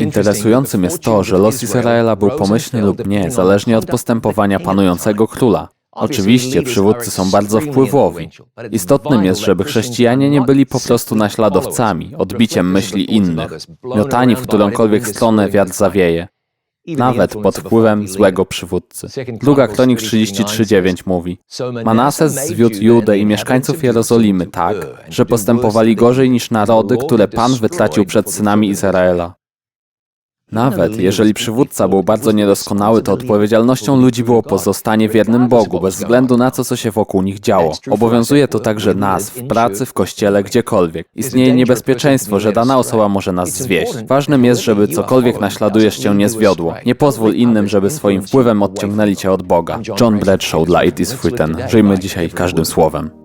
Interesującym jest to, że los Izraela był pomyślny lub nie, zależnie od postępowania panującego króla. Oczywiście przywódcy są bardzo wpływowi. Istotnym jest, żeby chrześcijanie nie byli po prostu naśladowcami, odbiciem myśli innych, miotani w którąkolwiek stronę wiatr zawieje, nawet pod wpływem złego przywódcy. Druga Kronik 33:9 mówi: Manases zwiódł Judę i mieszkańców Jerozolimy tak, że postępowali gorzej niż narody, które Pan wytracił przed synami Izraela. Nawet jeżeli przywódca był bardzo niedoskonały, to odpowiedzialnością ludzi było pozostanie wiernym Bogu, bez względu na to, co się wokół nich działo. Obowiązuje to także nas, w pracy, w kościele, gdziekolwiek. Istnieje niebezpieczeństwo, że dana osoba może nas zwieść. Ważnym jest, żeby cokolwiek naśladujesz cię nie zwiodło. Nie pozwól innym, żeby swoim wpływem odciągnęli cię od Boga. John Bradshaw dla It Is Written. Żyjmy dzisiaj każdym słowem.